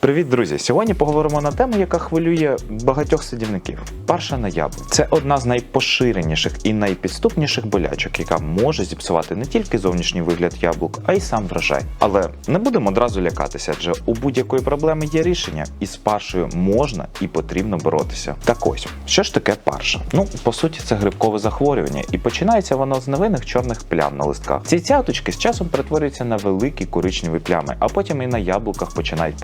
Привіт, друзі! Сьогодні поговоримо на тему, яка хвилює багатьох садівників. Парша на яблук. Це одна з найпоширеніших і найпідступніших болячок, яка може зіпсувати не тільки зовнішній вигляд яблук, а й сам врожай. Але не будемо одразу лякатися, адже у будь-якої проблеми є рішення, і з паршею можна і потрібно боротися. Так ось, що ж таке парша? Ну, по суті, це грибкове захворювання, і починається воно з невинних чорних плям на листках. Ці цяточки з часом перетворюються на великі коричневі плями, а потім і на яблуках починають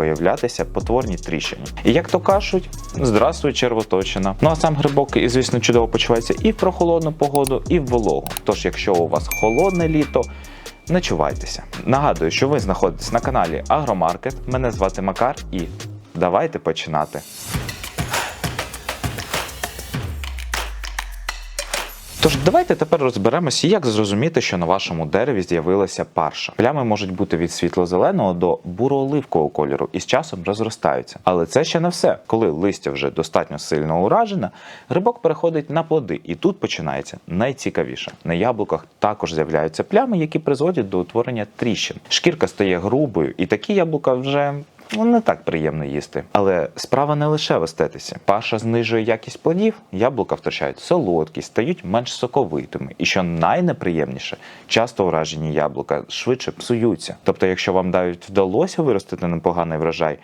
появлятися потворні тріщини. І як то кажуть, здравствуй, червоточина. Ну а сам грибок, звісно, чудово почувається і в прохолодну погоду, і в вологу. Тож, якщо у вас холодне літо. Не чувайтеся. Нагадую, що ви знаходитесь на каналі Агромаркет. Мене звати Макар, і давайте починати. Тож давайте тепер розберемося, як зрозуміти, що на вашому дереві з'явилася парша. Плями можуть бути від світло-зеленого до буро-оливкового кольору і з часом розростаються. Але це ще не все. Коли листя вже достатньо сильно уражене, грибок переходить на плоди, і тут починається найцікавіше. На яблуках також з'являються плями, які призводять до утворення тріщин. Шкірка стає грубою, і такі яблука вже Ну, не так приємно їсти. Але справа не лише в естетиці. Паша знижує якість плодів, яблука втрачають солодкість, стають менш соковитими. І що найнеприємніше, часто уражені яблука швидше псуються. Тобто, якщо вам навіть вдалося виростити непоганий врожай.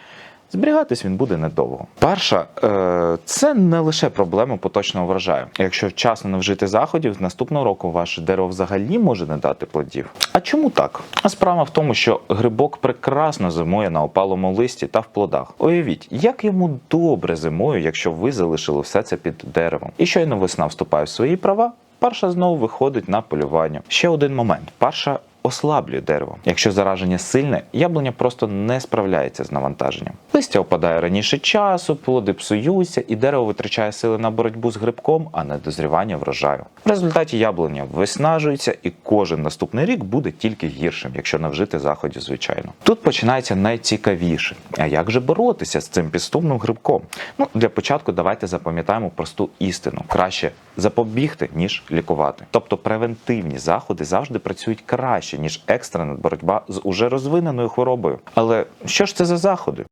Зберігатись він буде недовго. Перша е, це не лише проблема поточного врожаю. Якщо вчасно не вжити заходів, з наступного року ваше дерево взагалі може не дати плодів. А чому так? А справа в тому, що грибок прекрасно зимує на опалому листі та в плодах. Уявіть, як йому добре зимою, якщо ви залишили все це під деревом. І щойно весна вступає в свої права, парша знову виходить на полювання. Ще один момент: парша ослаблює дерево. Якщо зараження сильне, яблуня просто не справляється з навантаженням. Листя опадає раніше часу, плоди псуються, і дерево витрачає сили на боротьбу з грибком, а не дозрівання врожаю. В результаті яблуня виснажується, і кожен наступний рік буде тільки гіршим, якщо не вжити заходів, звичайно. Тут починається найцікавіше. А як же боротися з цим підступним грибком? Ну для початку давайте запам'ятаємо просту істину: краще запобігти ніж лікувати. Тобто превентивні заходи завжди працюють краще ніж екстрена боротьба з уже розвиненою хворобою. Але що ж це за заходи?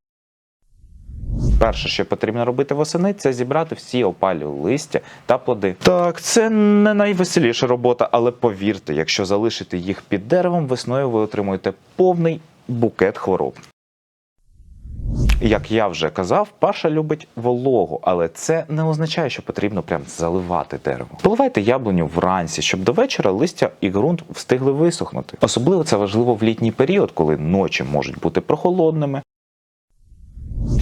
Перше, що потрібно робити восени, це зібрати всі опалі листя та плоди. Так, це не найвеселіша робота, але повірте, якщо залишити їх під деревом, весною ви отримуєте повний букет хвороб. Як я вже казав, паша любить вологу, але це не означає, що потрібно прям заливати дерево. Поливайте яблуню вранці, щоб до вечора листя і ґрунт встигли висохнути. Особливо це важливо в літній період, коли ночі можуть бути прохолодними.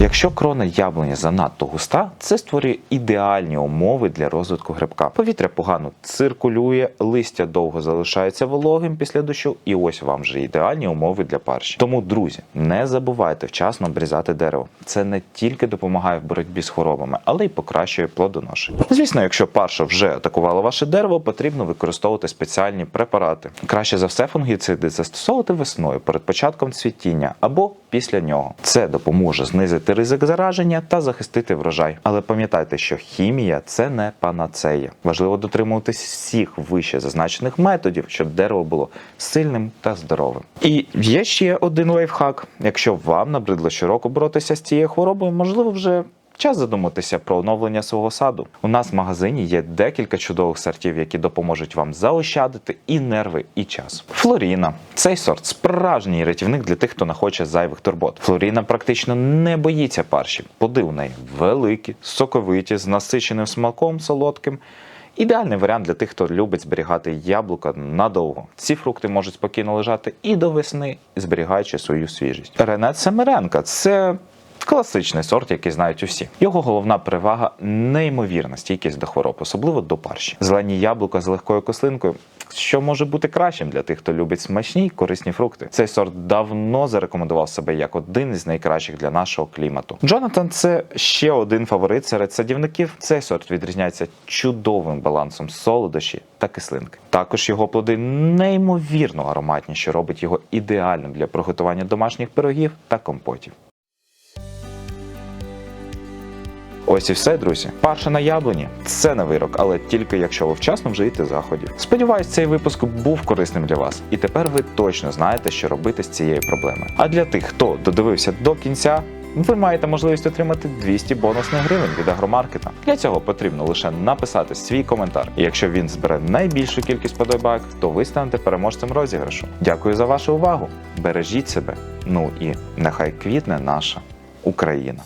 Якщо крона яблуні занадто густа, це створює ідеальні умови для розвитку грибка. Повітря погано циркулює, листя довго залишається вологим після дощу, і ось вам вже ідеальні умови для парші. Тому, друзі, не забувайте вчасно обрізати дерево. Це не тільки допомагає в боротьбі з хворобами, але й покращує плодоношення. Звісно, якщо парша вже атакувала ваше дерево, потрібно використовувати спеціальні препарати. Краще за все фунгіциди застосовувати весною перед початком цвітіння або після нього. Це допоможе знизити ризик зараження та захистити врожай. Але пам'ятайте, що хімія це не панацея. Важливо дотримуватись всіх вище зазначених методів, щоб дерево було сильним та здоровим. І є ще один лайфхак. Якщо вам набридло щороку боротися з цією хворобою, можливо, вже Час задуматися про оновлення свого саду. У нас в магазині є декілька чудових сортів, які допоможуть вам заощадити і нерви, і час. Флоріна цей сорт справжній рятівник для тих, хто не хоче зайвих турбот. Флоріна практично не боїться парші. Плоди у неї великі, соковиті, з насиченим смаком солодким. Ідеальний варіант для тих, хто любить зберігати яблука надовго. Ці фрукти можуть спокійно лежати і до весни, зберігаючи свою свіжість. Ренет Семеренка це Класичний сорт, який знають усі. Його головна перевага неймовірна стійкість до хвороб, особливо до парші. Зелені яблука з легкою кислинкою, що може бути кращим для тих, хто любить смачні й корисні фрукти. Цей сорт давно зарекомендував себе як один із найкращих для нашого клімату. Джонатан це ще один фаворит серед садівників. Цей сорт відрізняється чудовим балансом солодощі та кислинки. Також його плоди неймовірно ароматні, що робить його ідеальним для приготування домашніх пирогів та компотів. Ось і все, друзі. Парша на яблуні це не вирок, але тільки якщо ви вчасно вжиєте заходів. Сподіваюсь, цей випуск був корисним для вас, і тепер ви точно знаєте, що робити з цією проблемою. А для тих, хто додивився до кінця. Ви маєте можливість отримати 200 бонусних гривень від агромаркета. Для цього потрібно лише написати свій коментар. І якщо він збере найбільшу кількість подобайок, то ви станете переможцем розіграшу. Дякую за вашу увагу! Бережіть себе! Ну і нехай квітне наша Україна!